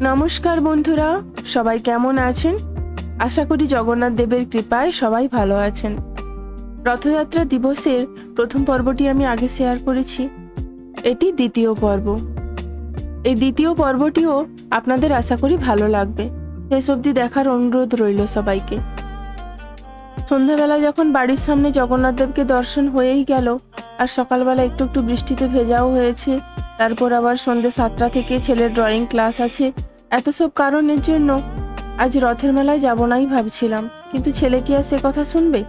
নমস্কার বন্ধুরা, সবাই কেমন আছেন? আশা করি জগন্নাথ দেবের কৃপায় সবাই ভালো আছেন। রথযাত্রা দিবসের প্রথম পর্বটি আমি আগে শেয়ার করেছি। এটি দ্বিতীয় পর্ব। এই দ্বিতীয় পর্বটিও আপনাদের আশা করি ভালো লাগবে। শেষ অবধি দেখার অনুরোধ রইল সবাইকে। সন্ধ্যাবেলা যখন বাড়ির সামনে জগন্নাথ দেবকে দর্শন হয়েই গেল আর সকালবেলা একটু একটু বৃষ্টিতে ভেজাও হয়েছে। তারপর আবার সন্ধ্যে সাতটা থেকে ছেলের ড্রয়িং ক্লাস আছে। এত সব কারণের জন্য আজ রথের মেলায় যাব নাই ভাবছিলাম। কিন্তু ছেলে কি আর সে কথা শুনবে?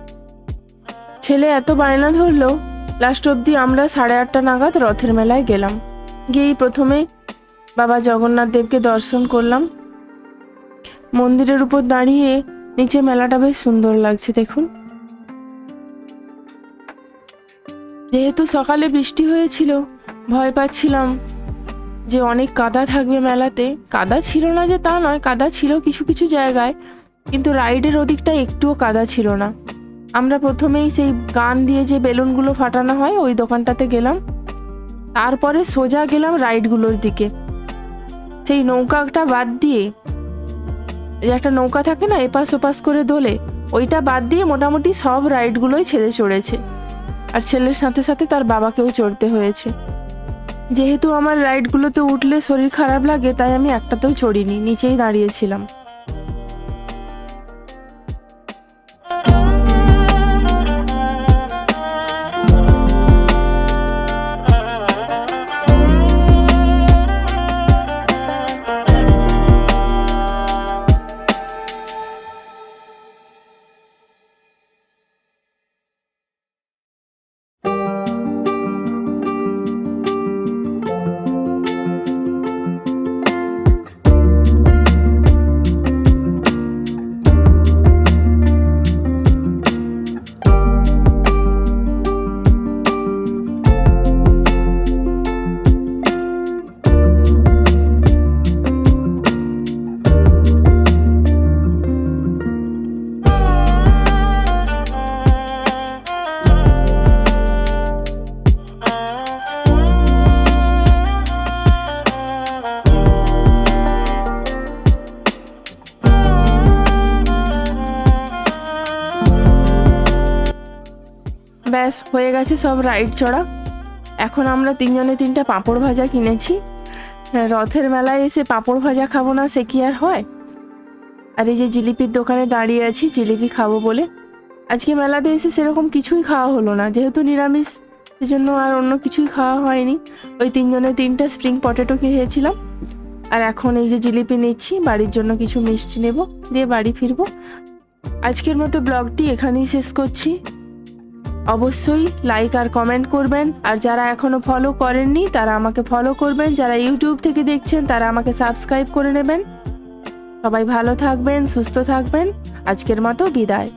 ছেলে এত বায়না ধরলো লাস্ট অবধি আমরা সাড়ে আটটা নাগাদ রথের মেলায় গেলাম। গিয়েই প্রথমে বাবা জগন্নাথ দেবকে দর্শন করলাম। মন্দিরের উপর দাঁড়িয়ে নিচে মেলাটা বেশ সুন্দর লাগছে, দেখুন। যেহেতু সকালে বৃষ্টি হয়েছিল, ভয় পাচ্ছিলাম যে অনেক কাদা থাকবে মেলাতে। কাদা ছিল না যে তা নয়, কাদা ছিল কিছু কিছু জায়গায়, কিন্তু রাইডের ওদিকটা একটুও কাদা ছিল না। আমরা প্রথমেই সেই গান দিয়ে যে বেলুনগুলো ফাটানো হয়, ওই দোকানটাতে গেলাম। তারপরে সোজা গেলাম রাইডগুলোর দিকে। সেই নৌকাটা বাদ দিয়ে একটা নৌকা থাকে না, এপাশ ওপাশ করে দোলে, ওইটা বাদ দিয়ে মোটামুটি সব রাইডগুলোই ছেড়ে চড়েছে। আর ছেলের সাথে সাথে তার বাবাকেও চড়তে হয়েছে। যেহেতু আমার রাইডগুলোতে উঠলে শরীর খারাপ লাগে, তাই আমি একটাতেও চড়িনি, নিচেই দাঁড়িয়েছিলাম। ব্যাস হয়ে গেছে সব রাইড চড়া। এখন আমরা তিনজনে তিনটা পাঁপড় ভাজা কিনেছি। হ্যাঁ, রথের মেলায় এসে পাঁপড় ভাজা খাব না সে কি আর হয়? আর এই যে জিলিপির দোকানে দাঁড়িয়ে আছি জিলিপি খাব বলে। আজকে মেলাতে এসে সেরকম কিছুই খাওয়া হলো না যেহেতু নিরামিষ সেজন্য আর অন্য কিছুই খাওয়া হয়নি। ওই তিনজনে তিনটা স্প্রিং পটেটো খেয়েছিলাম। আর এখন এই যে জিলিপি নিচ্ছি বাড়ির জন্য কিছু মিষ্টি নেব দিয়ে বাড়ি ফিরবো। আজকের মতো ব্লগটি এখানেই শেষ করছি। অবশ্যই লাইক আর কমেন্ট করবেন। আর যারা এখনও ফলো করেননি, তারা আমাকে ফলো করবেন। যারা ইউটিউব থেকে দেখছেন, তারা আমাকে সাবস্ক্রাইব করে নেবেন। সবাই ভালো থাকবেন, সুস্থ থাকবেন। আজকের মতো বিদায়।